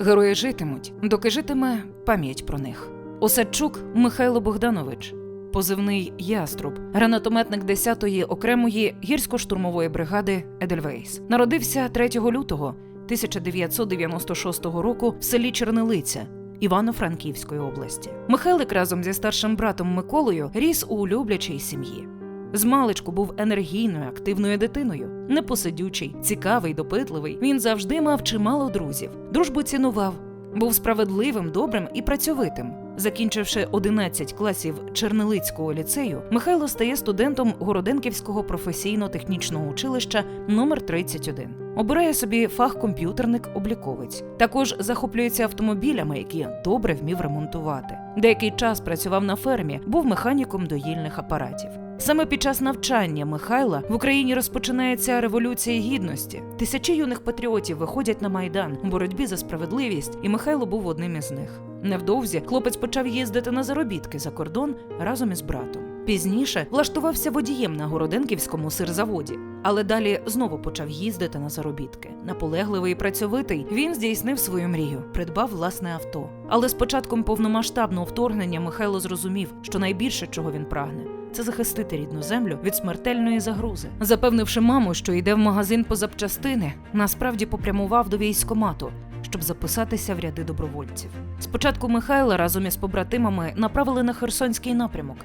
Герої житимуть, доки житиме пам'ять про них. Осадчук Михайло Богданович, позивний Яструб, гранатометник 10-ї окремої гірсько-штурмової бригади Едельвейс. Народився 3 лютого 1996 року в селі Чернилиця. Івано-Франківської області Михайлик разом зі старшим братом Миколою ріс у люблячій сім'ї. Змалечку був енергійною, активною дитиною, непосидючий, цікавий, допитливий. Він завжди мав чимало друзів. Дружбу цінував, був справедливим, добрим і працьовитим. Закінчивши 11 класів Чернилицького ліцею, Михайло стає студентом Городенківського професійно-технічного училища номер 31 Обирає собі фах комп'ютерник-обліковець. Також захоплюється автомобілями, які добре вмів ремонтувати. Деякий час працював на фермі, був механіком доїльних апаратів. Саме під час навчання Михайла в Україні розпочинається революція гідності. Тисячі юних патріотів виходять на майдан у боротьбі за справедливість, і Михайло був одним із них. Невдовзі хлопець почав їздити на заробітки за кордон разом із братом. Пізніше влаштувався водієм на Городенківському сирзаводі, але далі знову почав їздити на заробітки. Наполегливий і працьовитий, він здійснив свою мрію, придбав власне авто. Але з початком повномасштабного вторгнення Михайло зрозумів, що найбільше, чого він прагне, це захистити рідну землю від смертельної загрози. Запевнивши маму, що йде в магазин по запчастини, насправді попрямував до військомату, щоб записатися в ряди добровольців. Спочатку Михайла разом із побратимами направили на Херсонський напрямок.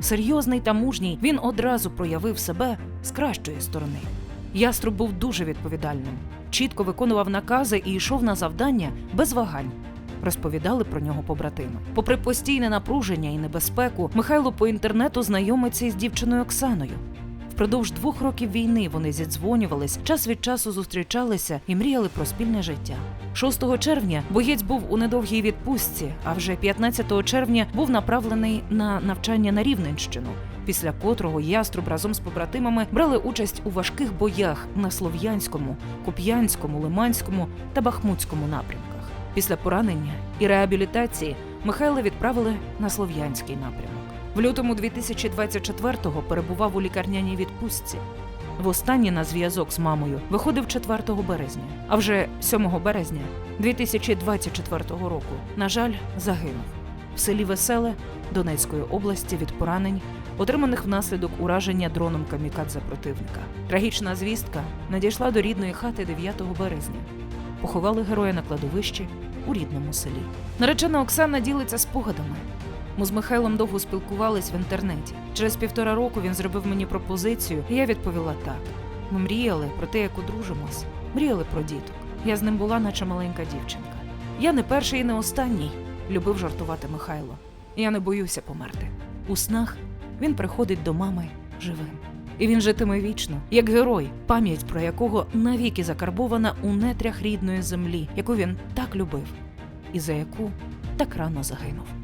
Серйозний та мужній, він одразу проявив себе з кращої сторони. Яструб був дуже відповідальним, чітко виконував накази і йшов на завдання без вагань. Розповідали про нього побратими. Попри постійне напруження і небезпеку, Михайло по інтернету знайомиться із дівчиною Оксаною. Впродовж двох років війни вони зідзвонювались, час від часу зустрічалися і мріяли про спільне життя. 6 червня боєць був у недовгій відпустці, а вже 15 червня був направлений на навчання на Рівненщину, після котрого яструб разом з побратимами брали участь у важких боях на Слов'янському, Куп'янському, Лиманському та Бахмутському напрямках. Після поранення і реабілітації Михайла відправили на Слов'янський напрямок. В лютому 2024-го перебував у лікарняній відпустці. Востаннє на зв'язок з мамою виходив 4 березня, а вже 7 березня 2024 року, на жаль, загинув в селі Веселе Донецької області від поранень, отриманих внаслідок ураження дроном камікадзе противника. Трагічна звістка надійшла до рідної хати 9 березня. Поховали героя на кладовищі у рідному селі. Наречена Оксана ділиться спогадами. Ми з Михайлом довго спілкувались в інтернеті. Через півтора року він зробив мені пропозицію, і я відповіла так. Ми мріяли про те, як одружимось, мріяли про діток. Я з ним була, наче маленька дівчинка. Я не перший і не останній, любив жартувати Михайло. Я не боюся померти. У снах він приходить до мами живим. І він житиме вічно, як герой, пам'ять про якого навіки закарбована у нетрях рідної землі, яку він так любив, і за яку так рано загинув.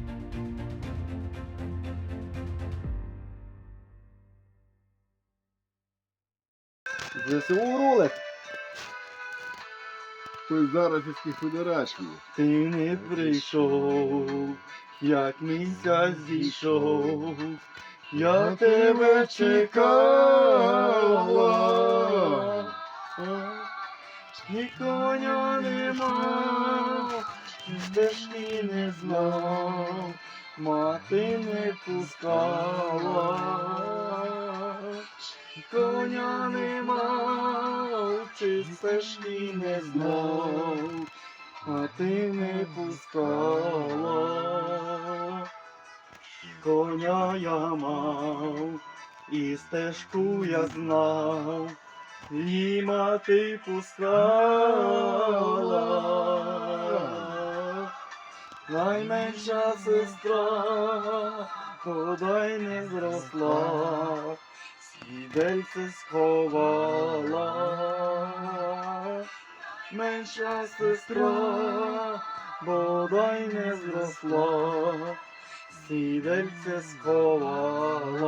ЗСУ рулик. Той зараз із федерації. Ти не прийшов, як місяць зійшов. Я тебе чекала. Ні коня нема, ні стежки не знав, мати не пускала. Коня нема, чи стежки не знав, а ти не пускала. Коня я мав, і стежку я знав, і мати пускала. Найменша сестра, подай не зросла, Сідельце сховала, менша сестра, бодай не зросла, сідельце сховала.